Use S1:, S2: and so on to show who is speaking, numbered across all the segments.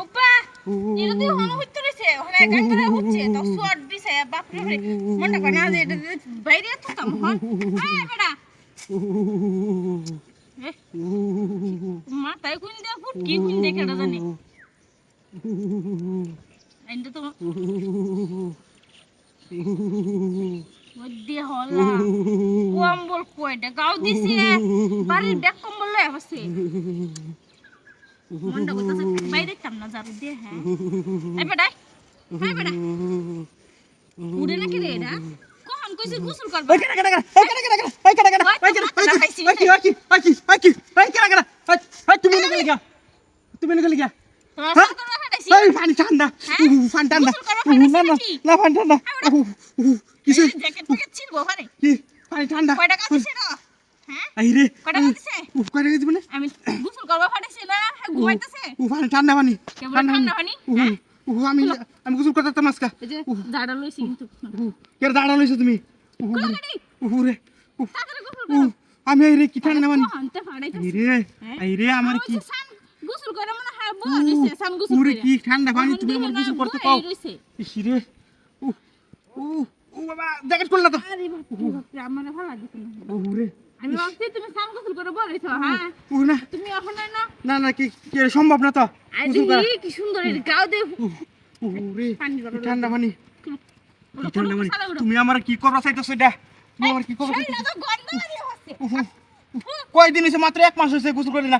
S1: ওপা এটা দিয়ে হনো হইতে রইছে। ওখানে গান করে হচ্ছে তো শর্ট দিছে, বাপ রে। মনটা করে না এটা বাইরে তুতাম হন হ্যাঁ? বেটা মাথায় কুইন দিয়ে ফুট, কি তো মধ্যে হলা। কম্বল কয়টা? গাও দিছে। বাড়ির ব্যাগ কম্বল লয় বসে। মনটা কইতাছে বাইরে কাম না যাবে দে হ্যাঁ। এই বেটা হ্যাঁ বেটা। উড়ে নাকি রে এটা? কখন কইছি গোসল করবা?
S2: ওই কেডা কেডা কেডা ওই কেডা কেডা কেডা ওই কেডা কেডা ওই কেডা ওই কি ওই কি ওই কি ওই কি ওই কেডা কেডা ওই ওই তুমি নিকলে গিয়া তুমি নিকলে গিয়া। হ্যাঁ? ওই ঠান্ডা
S1: হ্যাঁ?
S2: পানি ঠান্ডা
S1: পানি
S2: না না ঠান্ডা
S1: জ্যাকেট প্যাকেট ছিড়বো
S2: পানি
S1: হ্যাঁ?
S2: আই রে
S1: কয়টা দিছে
S2: উফ কয়টা গেছি মানে?
S1: আমি গোসল করবা ফাটাইছি না হ্যাঁ, ঘুমাইতেছে।
S2: উফ ঠান্ডা পানি
S1: ঠান্ডা পানি। হ্যাঁ?
S2: আমি আমি গোসল করতে তাম আজকা।
S1: এই লইছি কিন্তু।
S2: কের দাঁড়া লইছো তুমি? রে, রে উফ,
S1: করো।
S2: আমি এই কি ঠান্ডা পানি?
S1: আনতে ফাটাইতেছি।
S2: এই রে
S1: হ্যাঁ?
S2: এই রে আমার কি?
S1: গোসল করে মনে হয় বউ দিছে সান গোসল করে।
S2: কি ঠান্ডা পানি তুমি আমার গোসল করতে পাও।
S1: রইছে।
S2: রে উহ, বাবা জ্যাকেট খুললা তো।
S1: আরে বাপরে বাপরে, আমার ভালো লাগছে না।
S2: উরে
S1: আমি তুমি সান গোসল করে বলেছ হ্যাঁ?
S2: না।
S1: তুমি এখন না।
S2: না না কি কি সম্ভব না তো।
S1: আরে কি সুন্দর এর গাও দে।
S2: কি ঠান্ডা পানি। ঠান্ডা পানি। তুমি আমার কি করবা চাইতেছো এটা? তুমি আমার কি করবা চাইতেছো?
S1: না তো গন্ধ হচ্ছে।
S2: উহু, কয় দিন হইছে মাত্র এক মাস হইছে গোসল করে না।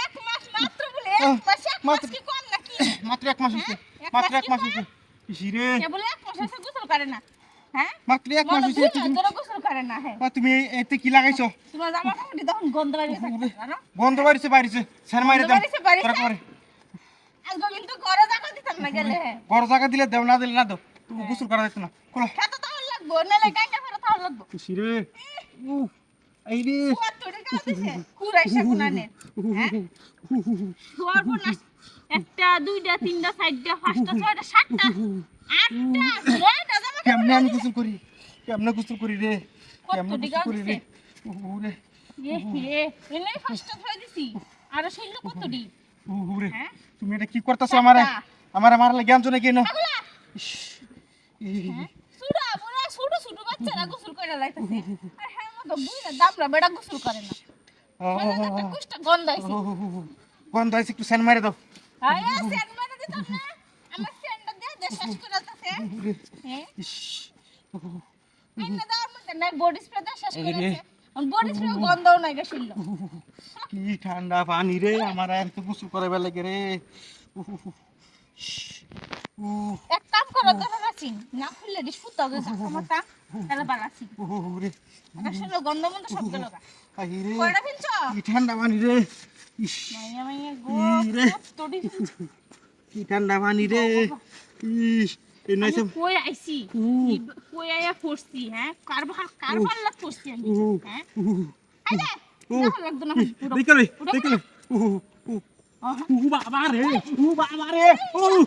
S1: এক মাস মাত্র বলে এক মাস এক মাস
S2: মাত্র-
S1: কি কম নাকি?
S2: মাত্র এক মাস হইছে
S1: হ্যাঁ?
S2: মাত্র এক মাস হইছে
S1: এক মাস এসে গোসল করে না? হ্যাঁ?
S2: মাত্র এক মাস তুমি-
S1: গোসল করে না হ্যাঁ।
S2: তুমি এতে কি লাগাইছো?
S1: তোমার জামা কাপড় তখন গন্ধ জানো?
S2: বন্ধ বাড়িছে বাড়িছে স্যার মাইরে
S1: গন্ধ বাড়িছে?
S2: তোরা করে
S1: আজকে কিন্তু ঘরে জায়গা দিতাম না গেলে। হ্যাঁ
S2: জায়গা দিলে দেও না দিলে না দাও। তুমি গোসল করা যাচ্ছে না। খোলো।
S1: খেতে তাহলে লাগবো নাহলে গাইটা ফেরত তাহলে লাগবো।
S2: খুশি রে। উহ, এই রে।
S1: কত টাকা দিছে। কুরাইশা গুনানে হ্যাঁ? একটা দুইটা তিনটা চারটা পাঁচটা ছয়টা সাতটা আটটা
S2: কেমনে আমি গোসল করি? কেমনে গোসল করি রে? কেমনে গোসল করি রে?
S1: দিছে?
S2: উহ, রে
S1: এ হে এনে ফার্স্ট ধরে দিছি। আর সেই লোক কত দি?
S2: উহ,
S1: হ্যাঁ?
S2: তুমি এটা কি করতেছো আমারে?
S1: টাকা।
S2: আমারে মারলে জ্ঞান জনে কেন?
S1: হ্যাঁ? সুড়া বুড়া ছোট ছোট বাচ্চারা গোসল করে লাইতাছে। আর হ্যাঁ মতো বুইরা দামরা বেড়া গোসল করে না। গন্ধ আইছে।
S2: আছে একটু সেন মারে দাও।
S1: আয় সেন দিতাম না। আমার সেনটা দে দে শেষ করে হ্যাঁ?
S2: কি ঠান্ডা পানি রে আমার আর তো করে বেলা রে।
S1: এক কাম করো না খুললে তাহলে আসলে গন্ধ মন্ধ সব গেল গা।
S2: আই
S1: কয়টা ফেলছ?
S2: কি ঠান্ডা পানি রে ইস।
S1: মাইয়া মাইয়া গো
S2: রে।
S1: তোড়ি
S2: কি ঠান্ডা পানি রে ইস।
S1: কই আইছি? কই আইয়া পড়ছি হ্যাঁ? কারবার কারবার লাগ পড়ছি আমি হ্যাঁ? পুরো
S2: দেখলে দেখলে। উহ, বাবা রে ও বাবা রে। উহ,